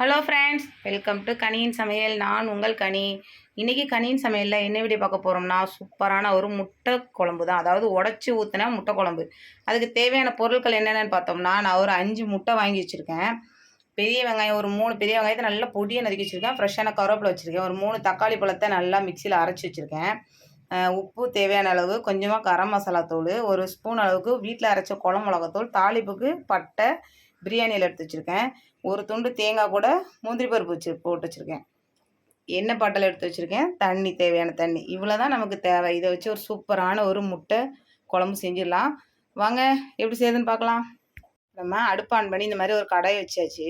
Hello friends welcome to கனியின் சமையல் நான் உங்கள் கனி. இன்றைக்கி கனியின் சமையலில் என்ன வீடியோ பார்க்க போகிறோம்னா சூப்பரான ஒரு முட்டை குழம்பு தான். அதாவது உடச்சி ஊற்றின முட்டை குழம்பு. அதுக்கு தேவையான பொருட்கள் என்னென்னு பார்த்தோம்னா நான் ஒரு அஞ்சு முட்டை வாங்கி வச்சுருக்கேன். பெரிய வெங்காயம் ஒரு மூணு பெரிய வெங்காயத்தை நல்லா பொடியை நறுக்கி வச்சுருக்கேன். ஃப்ரெஷ்ஷான கருவேப்பிலை வச்சுருக்கேன். ஒரு மூணு தக்காளி பழத்தை நல்லா மிக்சியில் அரைச்சி வச்சுருக்கேன். உப்பு தேவையான அளவு கொஞ்சமாக கரம் மசாலா தூள் ஒரு ஸ்பூன் அளவுக்கு வீட்டில் அரைச்ச குழம்பு மிளகாத்தூள் தாளிப்புக்கு பட்டை பிரியாணியில் எடுத்து வச்சுருக்கேன். ஒரு துண்டு தேங்காய் கூட முந்திரி பருப்பு வச்சு போட்டு வச்சுருக்கேன். எண்ணெய் பாட்டில் எடுத்து வச்சுருக்கேன். தண்ணி தேவையான தண்ணி. இவ்வளோ தான் நமக்கு தேவை. இதை வச்சு ஒரு சூப்பரான ஒரு முட்டை குழம்பு செஞ்சிடலாம். வாங்க எப்படி செய்யுதுன்னு பார்க்கலாம். நம்ம அடுப்பு ஆன் பண்ணி இந்த மாதிரி ஒரு கடாயை வச்சாச்சு.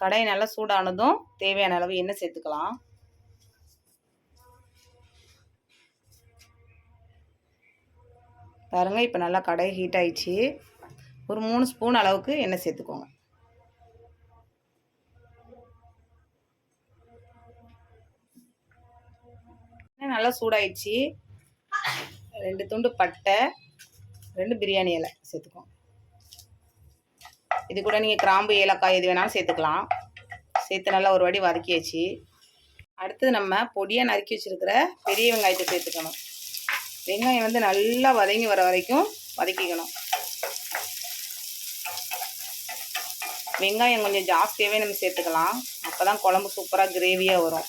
கடையை நல்லா சூடானதும் தேவையான அளவு எண்ணெய் சேர்த்துக்கலாம். பாருங்க இப்போ நல்லா கடாய் ஹீட் ஆயிடுச்சு. ஒரு மூணு ஸ்பூன் அளவுக்கு எண்ணெய் சேர்த்துக்கோங்க. நல்லா சூடாயிடுச்சு. ரெண்டு துண்டு பட்டை ரெண்டு பிரியாணி இலை சேர்த்துக்கோங்க. இது கூட நீங்கள் கிராம்பு ஏலக்காய் எது வேணாலும் சேர்த்துக்கலாம். சேர்த்து நல்லா ஒரு வாட்டி வதக்கியாச்சு. அடுத்தது நம்ம பொடியாக நறுக்கி வச்சுருக்கிற பெரிய வெங்காயத்தை சேர்த்துக்கணும். வெங்காயம் வந்து நல்லா வதங்கி வர வரைக்கும் வதக்கிக்கணும். வெங்காயம் கொஞ்சம் ஜாஸ்தியாகவே நம்ம சேர்த்துக்கலாம். அப்போ தான் குழம்பு சூப்பராக கிரேவியாக வரும்.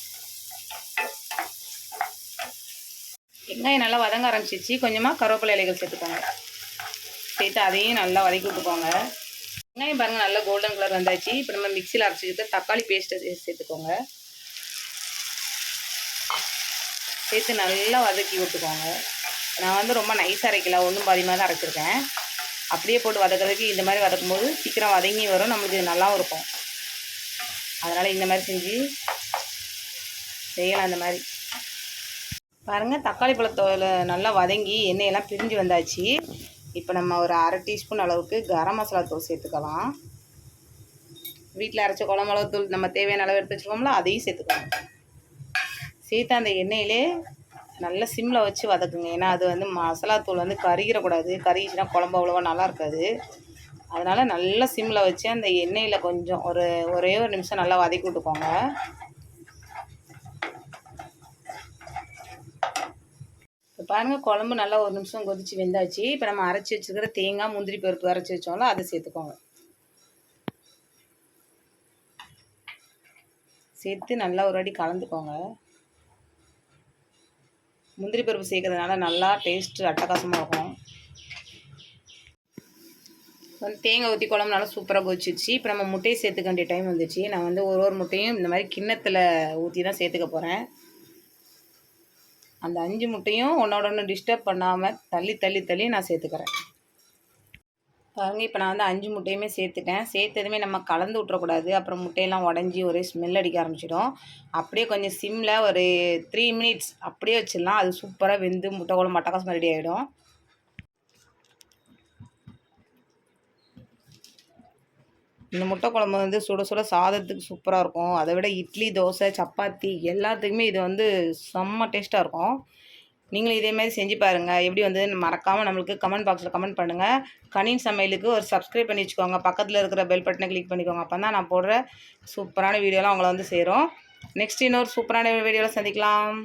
வெங்காயம் நல்லா வதங்க ஆரம்பிச்சிச்சு கொஞ்சமாக கருவேப்பிலை இலைகள் சேர்த்துக்கோங்க. சேர்த்து அதையும் நல்லா வதக்கி விட்டுக்கோங்க. வெங்காயம் பாருங்கள் நல்லா கோல்டன் கலர் வந்தாச்சு. இப்போ நம்ம மிக்சியில் அரைச்சிக்கிட்டு தக்காளி பேஸ்ட்டை சேர்த்துக்கோங்க. சேர்த்து நல்லா வதக்கி விட்டுக்கோங்க. நான் வந்து ரொம்ப நைஸ் அரைக்கல. ஒன்றும் பாதிமாக தான் அரைச்சிருக்கேன். அப்படியே போட்டு வதக்கிறதுக்கு இந்த மாதிரி வதக்கும் போது சீக்கிரம் வதங்கி வரும். நம்மளுக்கு இது நல்லாவும் இருக்கும். அதனால் இந்த மாதிரி செஞ்சு செய்யலாம் அந்த மாதிரி. பாருங்கள் தக்காளி பழத்தோல நல்லா வதங்கி எண்ணெயெல்லாம் பிரிஞ்சு வந்தாச்சு. இப்போ நம்ம ஒரு அரை டீஸ்பூன் அளவுக்கு கரம் மசாலா தூள் சேர்த்துக்கலாம். வீட்டில் அரைச்ச குழம்பு தூள் நம்ம தேவையான அளவு எடுத்து வச்சுருக்கோம்ல அதையும் சேர்த்துக்கலாம். சேர்த்து அந்த எண்ணெயிலே நல்லா சிம்மில் வச்சு வதக்குங்க. ஏன்னா அது வந்து மசாலா தூள் வந்து கருகிடக்கூடாது கருகிச்சுன்னா குழம்பு அவ்வளோவா நல்லா இருக்காது. அதனால் நல்லா சிம்மில் வச்சு அந்த எண்ணெயில் கொஞ்சம் ஒரு ஒரே ஒரு நிமிஷம் நல்லா வதக்கி விட்டுக்கோங்க. இப்போ பாருங்கள் குழம்பு நல்லா ஒரு நிமிஷம் கொதிச்சு வெந்தாச்சு. இப்போ நம்ம அரைச்சி வச்சுருக்கிற தேங்காய் முந்திரி பருப்பு அரைச்சி வச்சோம்ல அதை சேர்த்துக்கோங்க. சேர்த்து நல்லா ஒரு அடி கலந்துக்கோங்க. முந்திரி பருப்பு சேர்க்கறதுனால நல்லா டேஸ்ட்டு அட்டகாசமாக இருக்கும். வந்து தேங்காய் ஊற்றி குழம்பு நல்லா சூப்பராக கொதிச்சிச்சு இப்போ நம்ம முட்டையை சேர்த்துக்க வேண்டிய டைம் வந்துச்சு நான் வந்து ஒரு ஒரு முட்டையும் இந்த மாதிரி கிண்ணத்தில் ஊற்றி தான் சேர்த்துக்க போகிறேன் அந்த அஞ்சு முட்டையும் ஒன்றோட ஒன்று டிஸ்டர்ப் பண்ணாமல் தள்ளி தள்ளி தள்ளி நான் சேர்த்துக்கிறேன். பாருங்க இப்போ நான் வந்து அஞ்சு முட்டையுமே சேர்த்துட்டேன். சேர்த்ததுமே நம்ம கலந்து விட்றக்கூடாது அப்புறம் முட்டையெல்லாம் உடஞ்சி ஒரே ஸ்மெல் அடிக்க ஆரம்பிச்சிடும். அப்படியே கொஞ்சம் சிம்மில் ஒரு த்ரீ மினிட்ஸ் அப்படியே வச்சிடலாம். அது சூப்பராக வெந்து முட்டை குழம்பு மட்டக்காசம் ரெடி ஆகிடும் இந்த முட்டை குழம்பு வந்து சுட சுட சாதத்துக்கு சூப்பராக இருக்கும். அதை விட இட்லி தோசை சப்பாத்தி எல்லாத்துக்குமே இது வந்து செம்ம டேஸ்ட்டாக இருக்கும். நீங்களும் இதே மாதிரி செஞ்சு பாருங்கள் எப்படி வந்து மறக்காமல் நம்மளுக்கு கமெண்ட் பாக்ஸில் கமெண்ட் பண்ணுங்கள் கனின் சமையலுக்கு ஒரு சப்ஸ்கிரைப் பண்ணி வச்சுக்கோங்க. பக்கத்தில் இருக்கிற பெல் பட்டனை கிளிக் பண்ணிக்கோங்க. அப்போ தான் நான் போடுற சூப்பரான வீடியோலாம் உங்களை வந்து சேரும். நெக்ஸ்ட் இன்னொரு சூப்பரான வீடியோவில் சந்திக்கலாம்.